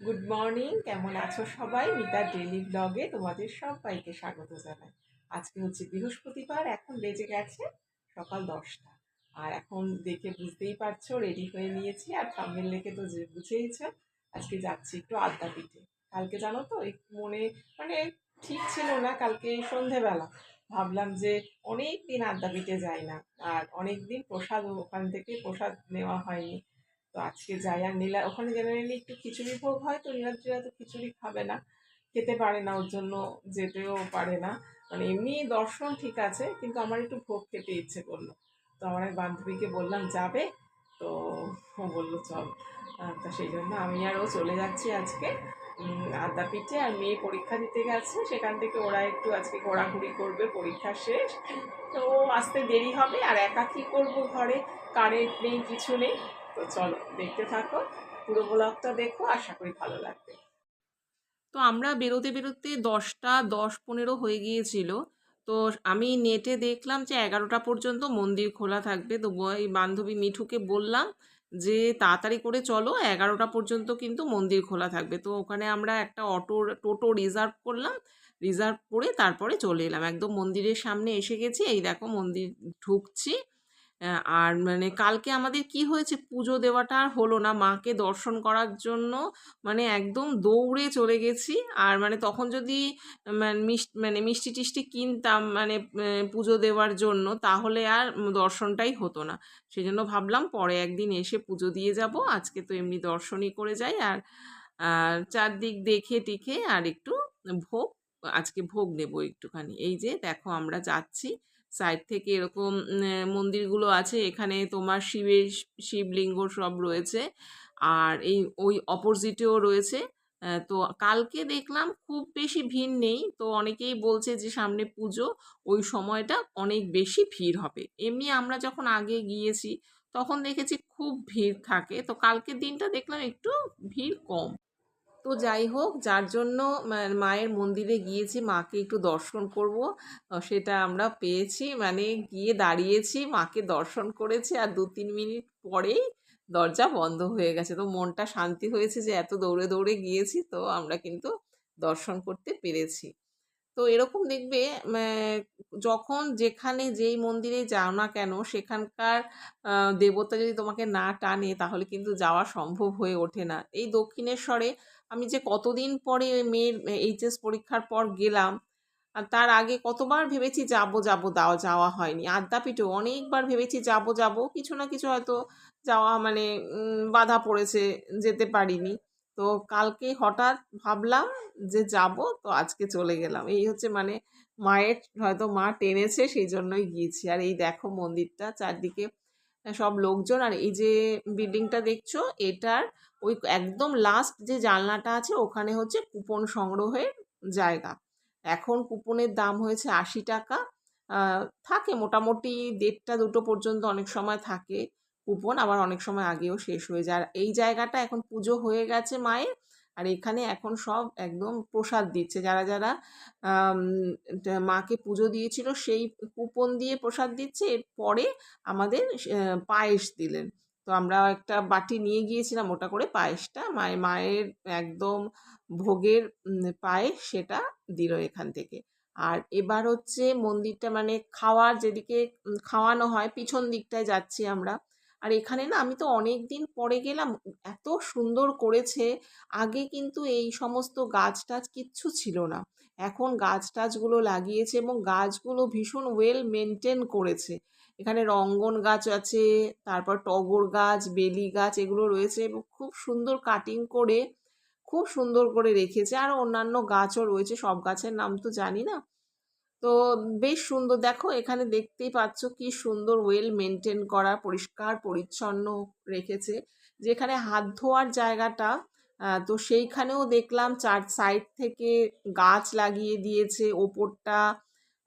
Good morning কেমন আছো সবাই? মিতা ডেলি ব্লগে তোমাদের সবাইকে স্বাগত জানাই। আজকে হচ্ছে বৃহস্পতিবার, এখন বেজে গেছে সকাল দশটা। আর এখন দেখে বুঝতেই পারছ রেডি হয়ে নিয়েছি। আর থাম্বেল লেখে তো যে বুঝেইছ, আজকে যাচ্ছি একটু আড্ডা পিঠে কালকে জানো তো একটু মনে মানে ঠিক ছিল না কালকে সন্ধেবেলা। ভাবলাম যে অনেক দিন আড্ডা পিঠে যাই না। আর অনেক দিন প্রসাদ ওখান থেকে প্রসাদ নেওয়া হয়নি। তো আজকে যাই আর নীলা ওখানে জেনারেলি একটু খিচুড়ি ভোগ হয়, তো নীলাদ্রিরা তো খিচুড়ি খাবে না, খেতে পারে না, ওর জন্য যেতেও পারে না। মানে এমনি দর্শন ঠিক আছে, কিন্তু আমার একটু ভোগ খেতে ইচ্ছে করল। তো আমার এক বান্ধবীকে বললাম, যাবে? তো ও বলল, চল। তা সেই জন্য আমি আর ও চলে যাচ্ছি আজকে। আদ্যাপীঠে আর মেয়ে পরীক্ষা দিতে গেছে, সেখান থেকে ওরা একটু আজকে ঘোরাঘুরি করবে, পরীক্ষা শেষ। তো আসতে দেরি হবে, আর একা কী করব ঘরে? কারেন্ট নেই, কিছু নেই। তো চলো, দেখতে থাকো। পুরো ব্লগটা দেখো, আশা করি ভালো লাগবে। তো আমরা বেরোতে বেরোতে দশটা, দশ পনেরো হয়ে গিয়েছিল। তো আমি নেটে দেখলাম যে এগারোটা পর্যন্ত মন্দির খোলা থাকবে। তো ওই বান্ধবী মিঠুকে বললাম যে তাড়াতাড়ি করে চলো, এগারোটা পর্যন্ত কিন্তু মন্দির খোলা থাকবে। তো ওখানে আমরা একটা অটো, টোটো রিজার্ভ করলাম। রিজার্ভ করে তারপরে চলে এলাম। একদম মন্দিরের সামনে এসে গেছি। এই দেখো মন্দির ঢুকছি। আর মানে কালকে আমাদের কি হয়েছে? পুজো দেওয়াটা আর হলো না। মাকে দর্শন করার জন্য মানে একদম দৌড়ে চলে গেছি। আর মানে তখন যদি মানে মিষ্টি টিষ্টি কিনতাম মানে পুজো দেওয়ার জন্য তাহলে আর দর্শনটাই হতো না। সেই জন্য ভাবলাম পরে একদিন এসে পুজো দিয়ে যাব। আজকে তো এমনি দর্শনই করে যাই। আর আর চারদিক দেখে টিখে আর একটু ভোগ, আজকে ভোগ নেব একটুখানি। এই যে দেখো আমরা যাচ্ছি। সাইড থেকে এরকম মন্দিরগুলো আছে। এখানে তোমার শিবের শিবলিঙ্গ সব রয়েছে। আর এই, ওই অপোজিটেও রয়েছে। তো কালকে দেখলাম খুব বেশি ভিড় নেই। তো অনেকেই বলছে যে সামনে পুজো, ওই সময়টা অনেক বেশি ভিড় হবে। এমনি আমরা যখন আগে গিয়েছি, তখন দেখেছি খুব ভিড় থাকে। তো কালকের দিনটা দেখলাম একটু ভিড় কম। তো যাই হোক, যার জন্য মায়ের মন্দিরে গিয়েছি, মাকে একটু দর্শন করব। সেটা আমরা পেয়েছি মানে গিয়ে দাঁড়িয়েছি, মাকে দর্শন করেছি আর দু তিন মিনিট পরেই দরজা বন্ধ হয়ে গেছে। তো মনটা শান্তি হয়েছে যে এত দৌড়ে দৌড়ে গিয়েছি, তো আমরা কিন্তু দর্শন করতে পেরেছি। তো এরকম দেখবে যখন যেখানে যেই মন্দিরে যাও না কেন, সেখানকার দেবতা যদি তোমাকে না টানে, তাহলে কিন্তু যাওয়া সম্ভব হয়ে ওঠে না। এই দক্ষিণেশ্বরে আমি যে কতদিন পরে মেয়ের এইচএস পরীক্ষার পর গেলাম, আর তার আগে কতবার ভেবেছি যাব যাব, দাও, যাওয়া হয়নি। আদ্যাপীঠেও অনেকবার ভেবেছি যাব যাব, কিছু না কিছু হয়তো যাওয়া মানে বাধা পড়েছে, যেতে পারিনি। তো কালকে হঠাৎ ভাবলাম যে যাব, তো আজকে চলে গেলাম। এই হচ্ছে মানে মায়ের হয়তো মা টেনেছে সেই জন্যই গিয়েছি। আর এই দেখো মন্দিরটা চারদিকে সব লোকজন, আর এই যে বিল্ডিংটা দেখছ, এটার ওই একদম লাস্ট যে জানলাটা আছে, ওখানে হচ্ছে কুপন সংগ্রহের জায়গা। এখন কুপনের দাম হয়েছে আশি টাকা। থাকে মোটামুটি দেড়টা দুটো পর্যন্ত অনেক সময় থাকে। কুপন আবার অনেক সময় আগেও শেষ হয়ে যায়। আর এই জায়গাটা এখন পুজো হয়ে গেছে মায়ের, আর এখানে এখন সব একদম প্রসাদ দিচ্ছে। যারা যারা মাকে পুজো দিয়েছিল সেই কুপন দিয়ে প্রসাদ দিচ্ছে। এরপরে আমাদের পায়েস দিলেন। তো আমরা একটা বাটি নিয়ে গিয়েছিলাম, ওটা করে পায়েসটা মায়ের মায়ের একদম ভোগের পায়েস সেটা দিল এখান থেকে। আর এবার হচ্ছে মন্দিরটা মানে খাওয়ার যেদিকে খাওয়ানো হয়, পিছন দিকটায় যাচ্ছি আমরা। আর এখানে না আমি তো অনেক দিন পরে গেলাম, এত সুন্দর করেছে, আগে কিন্তু এই সমস্ত গাছ টাছ কিচ্ছু ছিল না। এখন গাছ টাছগুলো লাগিয়েছে এবং গাছগুলো ভীষণ ওয়েল মেনটেন করেছে। এখানে রঙ্গন গাছ আছে, তারপর টগর গাছ, বেলি গাছ এগুলো রয়েছে এবং খুব সুন্দর কাটিং করে, খুব সুন্দর করে রেখেছে। আর অন্যান্য গাছও রয়েছে, সব গাছের নাম তো জানি না। তো বেশ সুন্দর। দেখো, এখানে দেখতেই পাচ্ছ কি সুন্দর ওয়েল মেনটেন করা, পরিষ্কার, পরিচ্ছন্ন রেখেছে। যেখানে হাত ধোয়ার জায়গাটা তো সেইখানেও দেখলাম চার সাইড থেকে গাছ লাগিয়ে দিয়েছে, ওপরটা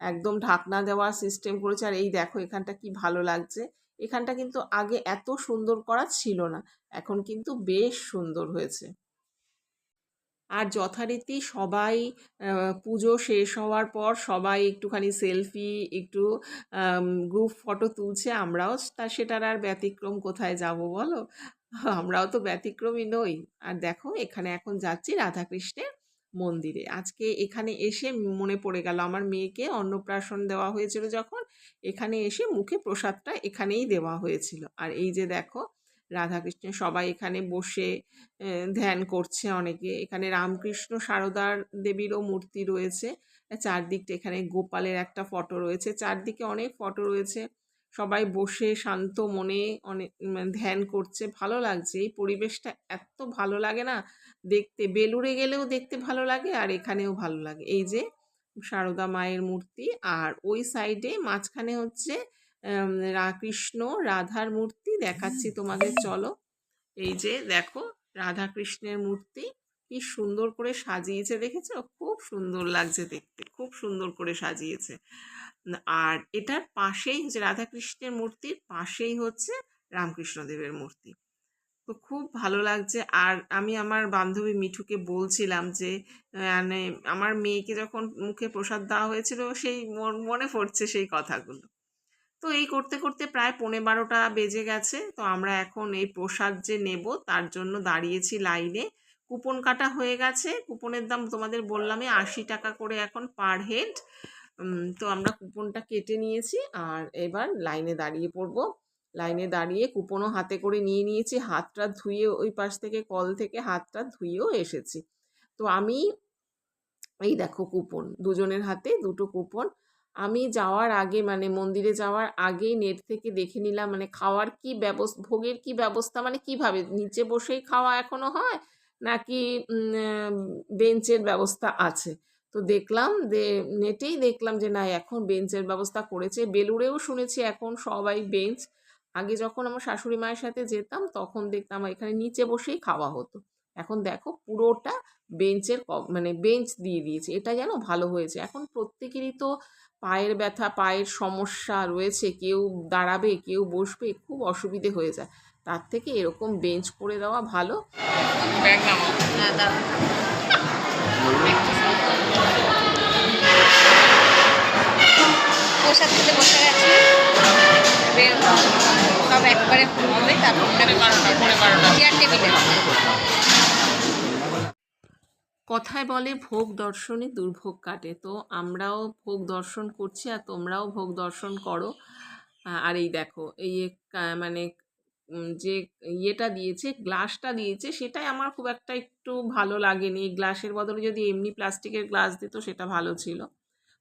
একদম ঢাকনা দেওয়ার সিস্টেম করেছে। আর এই দেখো, এখানটা কি ভালো লাগছে। এখানটা কিন্তু আগে এত সুন্দর করা ছিল না, এখন কিন্তু বেশ সুন্দর হয়েছে। আর যথারীতি সবাই পুজো শেষ হওয়ার পর সবাই একটুখানি সেলফি একটু গ্রুপ ফটো তুলছে, আমরাও তা সেটার আর ব্যতিক্রম কোথায় যাব বলো? আমরাও তো ব্যতিক্রমী নই। আর দেখো, এখানে এখন যাচ্ছি রাধাকৃষ্ণের মন্দিরে। আজকে এখানে এসে মনে পড়ে গেল, আমার মেয়েকে অন্নপ্রাশন দেওয়া হয়েছিল যখন, এখানে এসে মুখে প্রসাদটা এখানেই দেওয়া হয়েছিল। আর এই যে দেখো রাধাকৃষ্ণ সবাই এখানে বসে ধ্যান করছে অনেকে। এখানে রামকৃষ্ণ সারদার দেবীরও মূর্তি রয়েছে। চারদিকটা এখানে গোপালের একটা ফটো রয়েছে। চারদিকে অনেক ফটো রয়েছে। সবাই বসে শান্ত মনে অনেক মানে ধ্যান করছে। ভালো লাগছে। এই পরিবেশটা এত ভালো লাগে না, দেখতে। বেলুড়ে গেলেও দেখতে ভালো লাগে আর এখানেও ভালো লাগে। এই যে সারদা মায়ের মূর্তি আর ওই সাইডে মাঝখানে হচ্ছে কৃষ্ণ রাধার মূর্তি দেখাচ্ছি তোমাদের, চলো। এই যে দেখো রাধা কৃষ্ণের মূর্তি কি সুন্দর করে সাজিয়েছে, দেখেছ? খুব সুন্দর লাগছে দেখতে, খুব সুন্দর করে সাজিয়েছে। আর এটার পাশেই হচ্ছে রাধাকৃষ্ণের মূর্তির পাশেই হচ্ছে রামকৃষ্ণদেবের মূর্তি। তো খুব ভালো লাগছে। আর আমি আমার বান্ধবী মিঠুকে বলছিলাম যে মানে আমার মেয়েকে যখন মুখে প্রসাদ দেওয়া হয়েছিল, সেই মন- মনে পড়ছে সেই কথাগুলো। তো এই করতে করতে প্রায় পৌনে বারোটা বেজে গেছে। তো আমরা এখন এই প্রসাদ যে নেব তার জন্য দাঁড়িয়েছি লাইনে। কুপন কাটা হয়ে গেছে। কুপনের দাম তোমাদের বললামই, আশি টাকা করে এখন পার হেড। তো আমরা কুপনটা কেটে নিয়েছি আর এবার লাইনে দাঁড়িয়ে পড়ব। লাইনে দাঁড়িয়ে কুপনও হাতে করে নিয়ে নিয়েছি। হাতটা ধুয়ে ওই পাশ থেকে, কল থেকে হাতটা ধুয়েও এসেছি। তো আমি, এই দেখো কুপন, দুজনের হাতে দুটো কুপন। আমি যাওয়ার আগে মানে মন্দিরে যাওয়ার আগেই নেট থেকে দেখে নিলাম মানে খাওয়ার কি ব্যবস্থা ভোগের কি ব্যবস্থা মানে কীভাবে? নিচে বসেই খাওয়া এখনও হয়? নাকি বেঞ্চের ব্যবস্থা আছে? তো দেখলাম যে, নেটেই দেখলাম যে, না, এখন বেঞ্চের ব্যবস্থা করেছে। বেলুড়েও শুনেছি এখন সবাই বেঞ্চ। আগে যখন আমার শাশুড়ি মায়ের সাথে যেতাম, তখন দেখতাম এখানে নিচে বসেই খাওয়া হতো। এখন দেখো পুরোটা বেঞ্চের মানে বেঞ্চ দিয়ে দিয়েছে। এটা যেন ভালো হয়েছে। এখন প্রত্যেকেরই তো পায়ের ব্যথা পায়ের সমস্যা রয়েছে। কেউ দাঁড়াবে কেউ বসবে খুব অসুবিধে হয়ে যায়। তার থেকে এরকম বেঞ্চ করে দেওয়া ভালো। হ্যাঁ দাঁড়ান প্রসাদ খেতে বসে গেছি। সব একবারে হবে তারপর চেয়ার টেবিলে কথায় বলে ভোগ দর্শনে দুর্ভোগ কাটে। তো আমরাও ভোগ দর্শন করছি আর তোমরাও ভোগ দর্শন করো। আর এই দেখো, এই মানে যে ইয়েটা দিয়েছে, গ্লাসটা দিয়েছে, সেটাই আমার খুব একটা একটু ভালো লাগেনি। এই গ্লাসের বদলে যদি এমনি প্লাস্টিকের গ্লাস দিত, সেটা ভালো ছিল।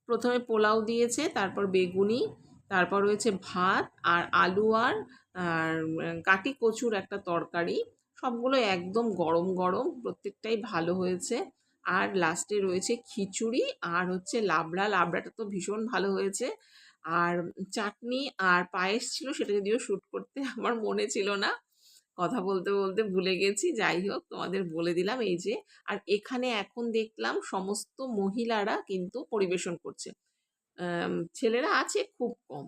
প্রথমে পোলাও দিয়েছে, তারপর বেগুনি, তারপর রয়েছে ভাত আর আলু আর আর কাটি কচুর একটা তরকারি। সবগুলো একদম গরম গরম, প্রত্যেকটাই ভালো হয়েছে। আর লাস্টে রয়েছে খিচুড়ি আর হচ্ছে লাবড়া। লাবড়াটা তো ভীষণ ভালো হয়েছে। আর চাটনি আর পায়েস ছিল সেটা যদিও শ্যুট করতে আমার মনে ছিল না। কথা বলতে বলতে ভুলে গেছি। যাই হোক, তোমাদের বলে দিলাম এই যে। আর এখানে এখন দেখলাম সমস্ত মহিলারা কিন্তু পরিবেশন করছে। ছেলেরা আছে খুব কম।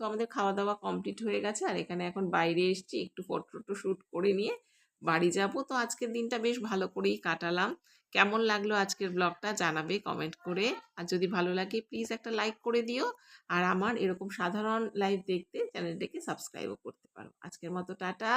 তো আমাদের খাওয়া দাওয়া কমপ্লিট হয়ে গেছে। আর এখানে এখন বাইরে এসেছি একটু ফটো শ্যুট করে নিয়ে। বাড়ি যাব। তো আজকের দিনটা বেশ ভালো করেই কাটালাম। কেমন লাগল আজকের ব্লগটা জানাবে কমেন্ট করে। আর যদি ভালো লাগে প্লিজ একটা লাইক করে দিও। আর আমার এরকম সাধারণ লাইভ দেখতে চ্যানেলটাকে সাবস্ক্রাইবও করতে পারো। আজকের মতো টাটা।